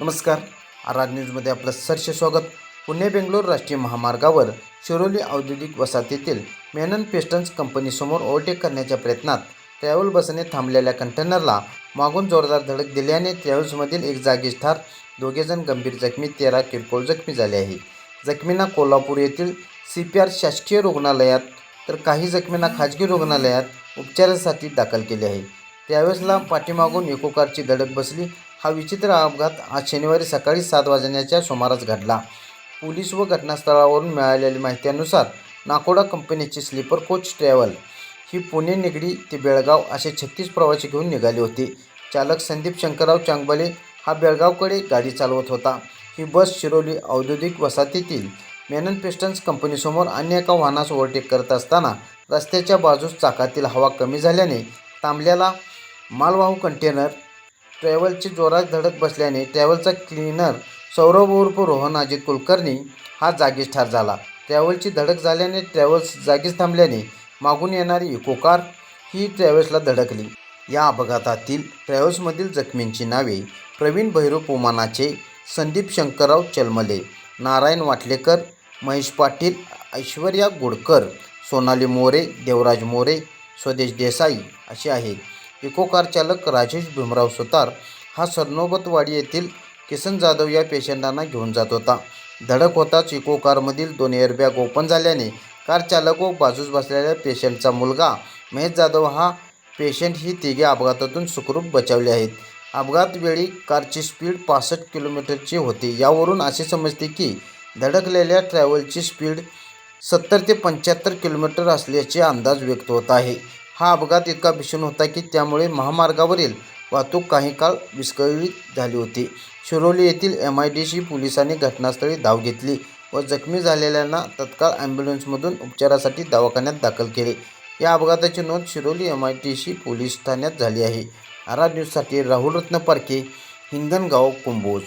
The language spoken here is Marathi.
नमस्कार. आर न्यूजमध्ये आपलं सरसे स्वागत. पुणे बेंगलोर राष्ट्रीय महामार्गावर शिरोली औद्योगिक वसाहतीतील मेनन पेस्टन्स कंपनीसमोर ओव्हरटेक करण्याच्या प्रयत्नात ट्रॅव्हल बसने थांबलेल्या कंटेनरला मागून जोरदार धडक दिल्याने ट्रॅव्हल्समधील एक जागीच ठार दोघेजण गंभीर जखमी तेरा किरकोळ जखमी झाले आहे जखमींना कोल्हापूर येथील सी पी आर शासकीय रुग्णालयात तर काही जखमींना खाजगी रुग्णालयात उपचारासाठी दाखल केले आहे. त्यावेळेसला पाठीमागून इको कारची धडक बसली हा विचित्र अपघात आज शनिवारी सकाळी सात वाजण्याच्या सुमारास घडला. पोलीस व घटनास्थळावरून मिळालेल्या माहितीनुसार नाकोडा कंपनीची स्लीपर कोच ट्रॅव्हल ही पुणे निगडी ते बेळगाव असे छत्तीस प्रवासी घेऊन निघाली होती. चालक संदीप शंकरराव चांगबले हा बेळगावकडे गाडी चालवत होता. ही बस शिरोली औद्योगिक वसाहतीतील मेनन पेस्टन्स कंपनीसमोर अन्य एका वाहनास ओव्हरटेक करत असताना रस्त्याच्या बाजूस चाकातील हवा कमी झाल्याने थांबलेला मालवाहू कंटेनर ट्रॅव्हलची जोरात धडक बसल्याने ट्रॅव्हलचा क्लिनर सौरभ उर्फ रोहन अजित कुलकर्णी हा जागीच ठार झाला. ट्रॅव्हलची धडक झाल्याने ट्रॅव्हल्स जागीच थांबल्याने मागून येणारी इको कार ही ट्रॅव्हल्सला धडकली. या अपघातातील ट्रॅव्हल्समधील जखमींची नावे प्रवीण भैरव पोमानाचे संदीप शंकरराव चलमले नारायण वाटलेकर महेश पाटील ऐश्वर्या गुडकर सोनाली मोरे देवराज मोरे स्वदेश देसाई असे आहेत. इको कारचालक राजेश भीमराव सुतार हा सरनोबतवाडी येथील किसन जाधव या पेशंटांना घेऊन जात होता. धडक होताच इको कारमधील दोन एअरबॅग ओपन झाल्याने कार चालक व बाजूस बसलेल्या पेशंटचा मुलगा महेश जाधव हा पेशंट ही तिघे अपघातातून सुखरूप बचावले आहेत. अपघात वेळी कारची स्पीड पासष्ट किलोमीटरची होती. यावरून असे समजते की धडकलेल्या ट्रॅव्हलची स्पीड सत्तर ते पंच्याहत्तर किलोमीटर असल्याचे अंदाज व्यक्त होत आहे. हा अपघात इतका भीषण होता की त्यामुळे महामार्गावरील वाहतूक काही काळ विस्कळीत झाली होती. शिरोली येथील एम आय डी सी पोलिसांनी घटनास्थळी धाव घेतली व जखमी झालेल्यांना तत्काळ ॲम्ब्युलन्समधून उपचारासाठी दवाखान्यात दाखल केले. या अपघाताची नोंद Shiroli M I D C police ठाण्यात झाली आहे. आरा न्यूजसाठी राहुल रत्न पारखे हिंगणगाव कुंभोज.